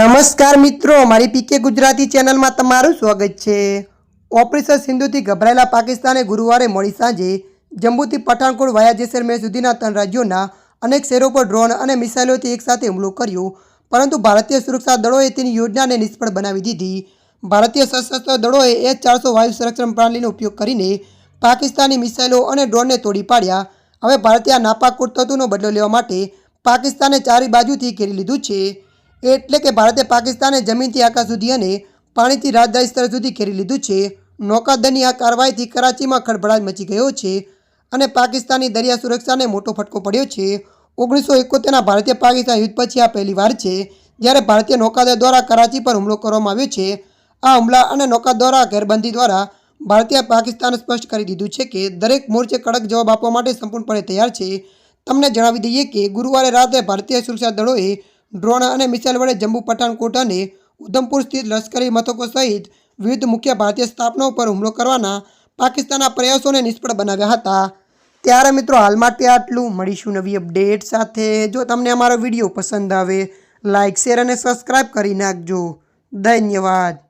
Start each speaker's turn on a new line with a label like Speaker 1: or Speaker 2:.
Speaker 1: નમસ્કાર મિત્રો, મારી પીકે ગુજરાતી ચેનલમાં તમારું સ્વાગત છે. ઓપરેશન સિંધુથી ગભરાયેલા પાકિસ્તાને ગુરુવારે મોડી સાંજે જમ્મુથી પઠાણકોટ વાયા જેસલમેર સુધીના ત્રણ રાજ્યોના અનેક શહેરો પર ડ્રોન અને મિસાઇલોથી એકસાથે હુમલો કર્યો. પરંતુ ભારતીય સુરક્ષા દળોએ તેની યોજનાને નિષ્ફળ બનાવી દીધી. ભારતીય સશસ્ત્ર દળોએ એચ ચારસો વાયુ સંરક્ષણ પ્રણાલીનો ઉપયોગ કરીને પાકિસ્તાની મિસાઇલો અને ડ્રોનને તોડી પાડ્યા. હવે ભારતીય નાપાક કુટતત્વનો બદલો લેવા માટે પાકિસ્તાને ચારે બાજુથી ઘેરી લીધું છે. એટલે કે ભારતે પાકિસ્તાને જમીનથી આકાશ સુધી અને પાણીથી રાજધાની સ્તર સુધી ઘેરી લીધું છે. નૌકાદળની આ કાર્યવાહીથી કરાચીમાં ખળભળાટ મચી ગયો છે અને પાકિસ્તાની દરિયા સુરક્ષાને મોટો ફટકો પડ્યો છે. ઓગણીસો એકોતેરના ભારતીય પાકિસ્તાન યુદ્ધ પછી આ પહેલીવાર છે જ્યારે ભારતીય નૌકાદળ દ્વારા કરાચી પર હુમલો કરવામાં આવ્યો છે. આ હુમલા અને નૌકા દ્વારા ઘેરબંધી દ્વારા ભારતીય પાકિસ્તાને સ્પષ્ટ કરી દીધું છે કે દરેક મોરચે કડક જવાબ આપવા માટે સંપૂર્ણપણે તૈયાર છે. તમને જણાવી દઈએ કે ગુરુવારે રાત્રે ભારતીય સુરક્ષા દળોએ ડ્રોન અને મિસાઇલ વડે જમ્મુ પઠાણકોટ અને ઉધમપુર સ્થિત લશ્કરી મથકો સહિત વિવિધ મુખ્ય ભારતીય સ્થાપનાઓ પર હુમલો કરવાના પાકિસ્તાનના પ્રયાસોને નિષ્ફળ બનાવ્યા હતા. ત્યારે મિત્રો હાલ માટે આટલું. મળીશું નવી અપડેટ સાથે. જો તમને અમારો વીડિયો પસંદ આવે લાઇક શેર અને સબસ્ક્રાઈબ કરી નાખજો. ધન્યવાદ.